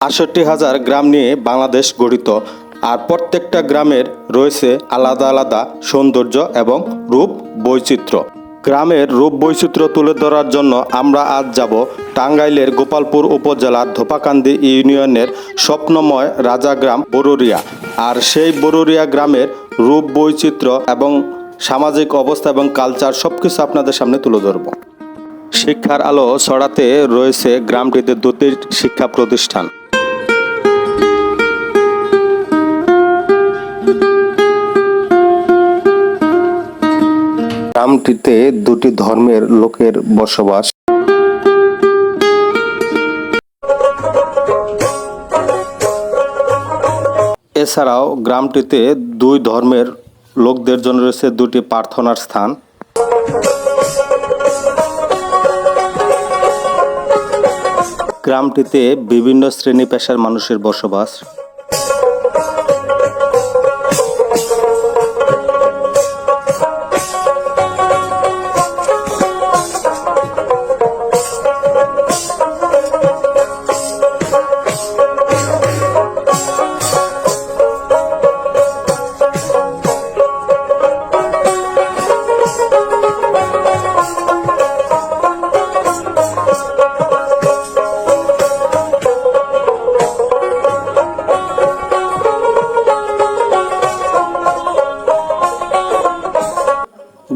আষট্টি হাজার গ্রাম নিয়ে বাংলাদেশ গঠিত, আর প্রত্যেকটা গ্রামের রয়েছে আলাদা আলাদা সৌন্দর্য এবং রূপ বৈচিত্র্য। গ্রামের রূপ বৈচিত্র্য তুলে ধরার জন্য আমরা আজ যাব টাঙ্গাইলের গোপালপুর উপজেলার ধোপাকান্দি ইউনিয়নের স্বপ্নময় রাজাগ্রাম বরুরিয়া আর সেই বরুরিয়া গ্রামের রূপ বৈচিত্র্য এবং সামাজিক অবস্থা এবং কালচার সব কিছু আপনাদের সামনে তুলে ধরবো। শিক্ষার আলো ছড়াতে রয়েছে গ্রামটিতে দুটি শিক্ষা প্রতিষ্ঠান। গ্রামটিতে দুটি ধর্মের লোকের বসবাস। এছাড়াও গ্রামটিতে দুই ধর্মের লোকদের জন্য রয়েছে দুটি প্রার্থনার স্থান। গ্রামটিতে বিভিন্ন শ্রেণি পেশার মানুষের বসবাস।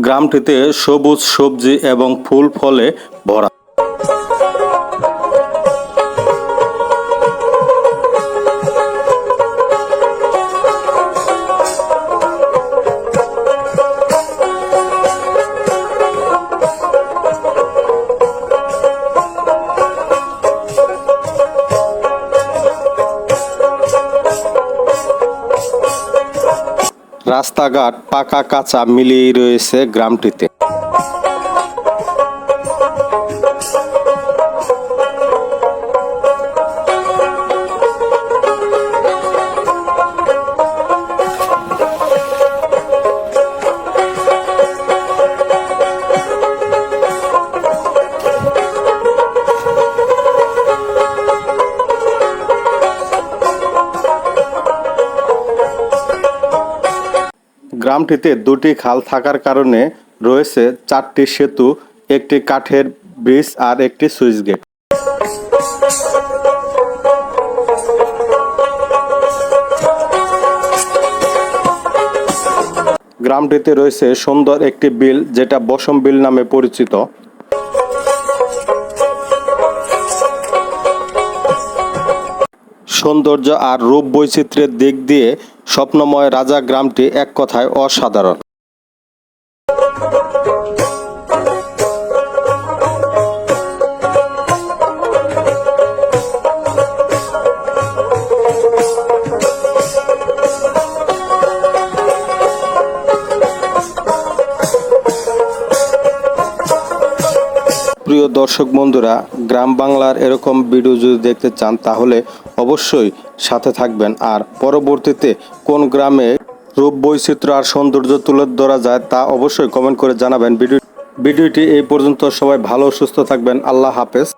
গ্রামটিতে সবুজ সবজি এবং ফুল ফলে ভরা। রাস্তাঘাট পাকা কাঁচা মিলিয়ে রয়েছে গ্রামটিতে। গ্রামটিতে দুটি খাল থাকার কারণে রয়েছে চারটি সেতু, একটি কাঠের ব্রিজ আর একটি সুইচ গেট। গ্রামটিতে রয়েছে সুন্দর একটি বিল, যেটা বসম বিল নামে পরিচিত। সৌন্দর্য আর রূপ বৈচিত্র্যের দিক দিয়ে স্বপ্নময় রাজা গ্রামটি এক কথায় অসাধারণ। দর্শক বন্ধুরা, গ্রাম বাংলার এরকম ভিডিও যদি দেখতে চান, তাহলে অবশ্যই সাথে থাকবেন। আর পরবর্তীতে কোন গ্রামে রূপ বৈচিত্র্য আর সৌন্দর্য তুলে ধরা যায়, তা অবশ্যই কমেন্ট করে জানাবেন। ভিডিও ভিডিওটি এই পর্যন্ত সবাই ভালো, সুস্থ থাকবেন। আল্লাহ হাফেজ।